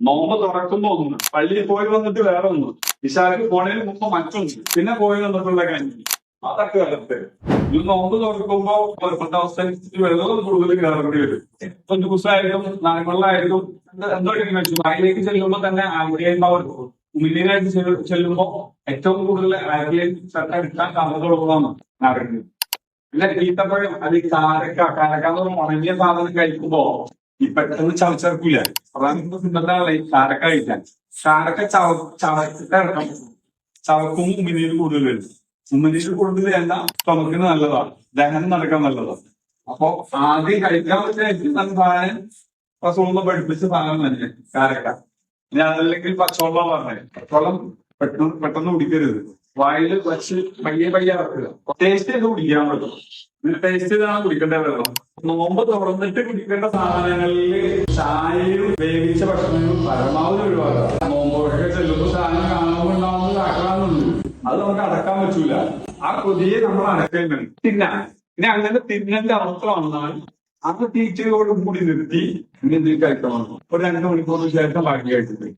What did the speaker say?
നോമ്പ് തുറക്കുമ്പോ ഒന്ന്. പള്ളിയിൽ പോയി വന്നിട്ട് വേറെ ഒന്ന്. ഇഷാക്ക് പോണേന് മുമ്പ് മറ്റൊന്ന്. പിന്നെ പോയി വന്നിട്ടുള്ള കാര്യം. അതൊക്കെ വരട്ടെ ഈ നോമ്പ് തുറക്കുമ്പോ അവസ്ഥ വെള്ളം കൂടുതൽ കയറേണ്ടി വരും. ഇപ്പൊ ജ്യൂസായാലും നാരങ്ങളായാലും എന്തൊക്കെ വെച്ചു. അതിലേക്ക് ചെല്ലുമ്പോ തന്നെ ആംഗ്ലിയൻ പവർ മുന്നിലായിട്ട് ചെല്ലുമ്പോ ഏറ്റവും കൂടുതൽ ആംഗ്ലിയൻ ചട്ട എടുക്കാൻ കഥകളുള്ളതാണ് നാരങ്ങ പിന്നെ ഈത്തപ്പഴം അത് കാരക്ക കാരക്ക പറഞ്ഞ ഉണങ്ങിയ സാധനം കഴിക്കുമ്പോ ഈ പെട്ടെന്ന് ചവച്ചേർക്കൂല പ്രധാനപ്പെട്ട ഈ കാരക്ക കഴിക്കാൻ. ചാരക്ക ചവ ചവച്ചിട്ട് ഇറക്കാം ചവക്കും ഉമ്മിനീര് കൂടുതൽ വരും. ഉമ്മിനീര് കൂടുതൽ വേണ്ട ചുമക്കിന് നല്ലതാണ് ദഹനം നടക്കാൻ നല്ലതാണ് അപ്പൊ ആദ്യം കഴിക്കാൻ പറ്റുന്ന ഏറ്റവും നല്ല സാധനം റസൂളിനെ പഠിപ്പിച്ച സാധനം തന്നെ ചാരക്ക. ഇനി അതല്ലെങ്കിൽ പച്ചവെള്ളം പറഞ്ഞത് പച്ചവെള്ളം പെട്ടെന്ന് പെട്ടെന്ന് കുടിക്കരുത്. വായിൽ വച്ച് പയ്യെ പയ്യെ ഇറക്കുക. ടേസ്റ്റ് ചെയ്ത് കുടിക്കാൻ പറ്റും. ടേസ്റ്റ് ചെയ്താണ് കുടിക്കേണ്ട വെള്ളം. നോമ്പ് തുറന്നിട്ട് കുടിക്കേണ്ട സാധനങ്ങളിൽ ചായയും വേവിച്ച ഭക്ഷണങ്ങളും പരമാവധി ഒഴിവാക്കുക. നോമ്പൊക്കെ ചെല്ലുമ്പോൾ സാധനം കാണുമ്പോൾ ഉണ്ടാവുന്നത് ആക്രാന്നുണ്ട് അത് നമുക്ക് അടക്കാൻ പറ്റൂല. ആ കൊതിയെ നമ്മൾ അടക്കേണ്ടത് തിന്നാൻ. ഇനി അങ്ങനെ തിന്നേണ്ട അവസ്ഥ വന്നാൽ അത് ടീച്ചറോട് കൂടി നിർത്തി ഇനി എന്തെങ്കിലും കഴിക്കണം. ഒരു രണ്ട് മണിക്കൂറിന് ശേഷം ബാക്കി കഴിച്ചിട്ട്.